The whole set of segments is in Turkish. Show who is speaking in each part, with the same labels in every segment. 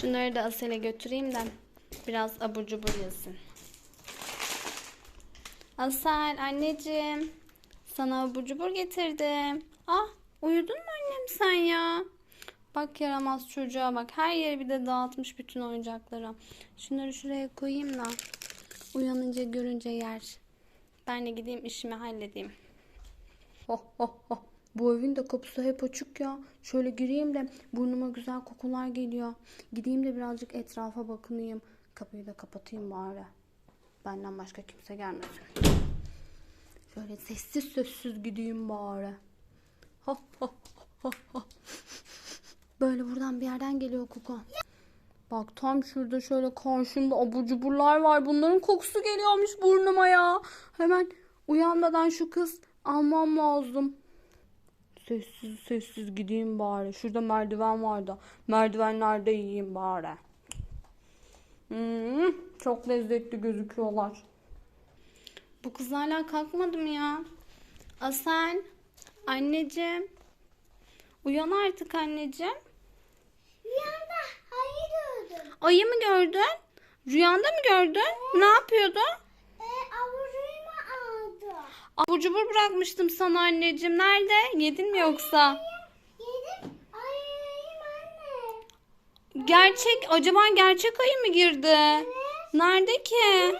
Speaker 1: Şunları da Asel'e götüreyim de biraz abur cubur yesin. Asel anneciğim sana abur cubur getirdim. Ah uyudun mu annem sen ya? Bak yaramaz çocuğa bak. Her yeri bir de dağıtmış bütün oyuncakları. Şunları şuraya koyayım da uyanınca görünce yer. Ben de gideyim işimi halledeyim. Oh oh oh. Bu evin de kapısı hep açık ya. Şöyle gireyim de burnuma güzel kokular geliyor. Gideyim de birazcık etrafa bakınayım. Kapıyı da kapatayım bari. Benden başka kimse gelmesin. Şöyle sessiz sessiz gideyim bari. Ha, ha, ha, ha. Böyle buradan bir yerden geliyor koku. Bak tam şurada şöyle karşımda abur cuburlar var. Bunların kokusu geliyormuş burnuma ya. Hemen uyanmadan şu kız almam lazım. Sessiz sessiz gideyim bari. Şurada merdiven vardı. Merdivenlerde yiyeyim bari. Hmm, çok lezzetli gözüküyorlar. Bu kız hala kalkmadı mı ya? Asel, anneciğim. Uyan artık anneciğim.
Speaker 2: Rüyamda ayı gördüm.
Speaker 1: Ayı mı gördün? Rüyanda mı gördün? Ne yapıyordu? Abur cubur bırakmıştım sana anneciğim. Nerede? Yedin mi yoksa?
Speaker 2: Yedim. Ayıyım anne.
Speaker 1: Gerçek, acaba gerçek ayı mı girdi? Nerede ki?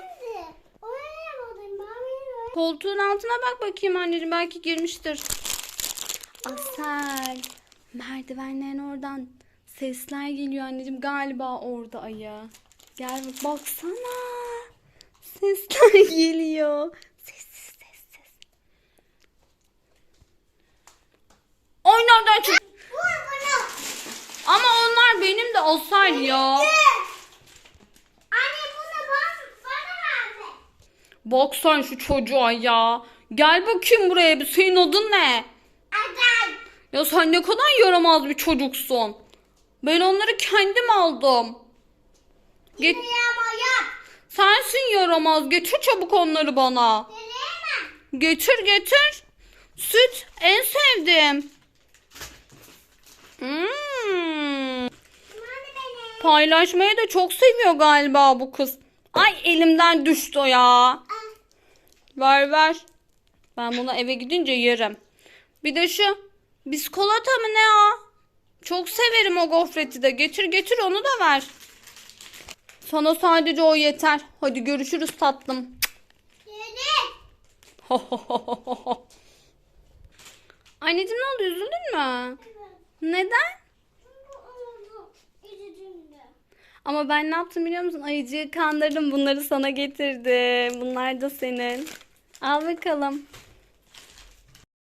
Speaker 1: Koltuğun altına bak bakayım anneciğim. Belki girmiştir. Asel. Merdivenlerin oradan sesler geliyor anneciğim. Galiba orada ayı. Gel bak baksana. Sesler geliyor. Sessiz sessiz.
Speaker 2: Vur bunu.
Speaker 1: Ama onlar benim de Asel ya.
Speaker 2: Anne bunu bana, bana verdi.
Speaker 1: Bak sen şu çocuğa ya. Gel bakayım buraya bir. Senin adın ne?
Speaker 2: Adam.
Speaker 1: Ya sen ne kadar yaramaz bir çocuksun. Ben onları kendim aldım. Get Sensin yaramaz. Getir çabuk onları bana. Getir getir. Süt en sevdiğim. Hmm. Paylaşmayı da çok seviyor galiba bu kız. Ay elimden düştü ya. Ver ver. Ben bunu eve gidince yerim. Bir de şu biskolata mı ne o? Çok severim o gofreti de. Getir getir onu da ver. Sana sadece o yeter. Hadi görüşürüz tatlım. Anneciğim ne oldu üzüldün mü? Neden? Ama ben ne yaptım biliyor musun? Ayıcığı kandırdım. Bunları sana getirdim. Bunlar da senin. Al bakalım.